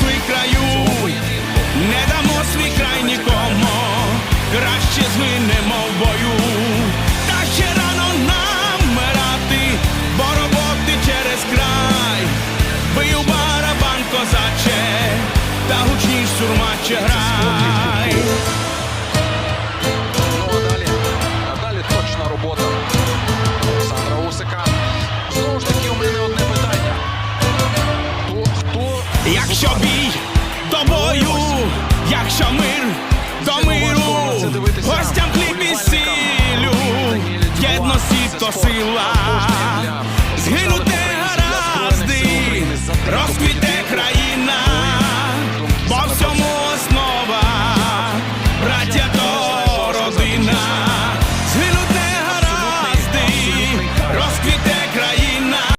свій краю, не дамо свій край нікому, краще змінимо в бою, та ще рано нам мирати, бо роботи через край, бию барабан козаче, та гучніш сурмаче гра. Якщо бій до бою, якщо мир до миру, гостям хліб і сілю, єдності то сила, згинути